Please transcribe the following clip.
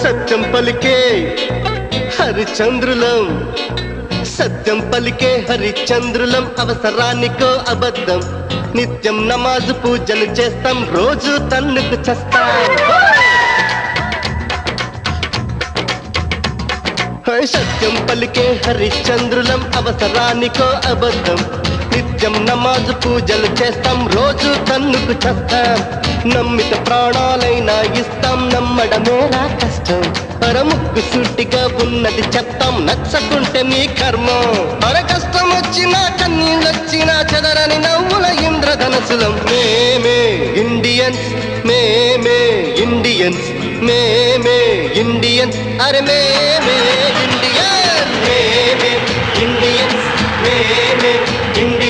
సత్యం పలికే హరిచంద్రులం. సత్యం పలికే హరిచంద్రులం అవసరానికో అబద్ధం. నిత్యం నమాజు పూజలు చేస్తాం రోజు తన్నుకు చేస్తాం. హై సత్యం పలికే హరిశ్చంద్రులం అవసరానికో అబద్ధం. నిత్యం నమాజు పూజలు చేస్తాం రోజు తన్నుకు చేస్తాం. నమ్మిత ప్రాణాలైనా ఇస్తాం కష్టం. పరముక్కు సుట్టిగా ఉన్నది చెప్తాం. నచ్చకుంటే నీ కర్మం. పర కష్టం వచ్చినా కన్నీళ్ళొచ్చినా చెదరని నవ్వుల ఇంద్రధనసులం మేమే ఇండియన్స్ మేమే ఇండియన్స్ మేమే ఇండియన్స్. అరే మేమే ఇండియన్ మేమే ఇండియన్స్ మేమే ఇండియన్.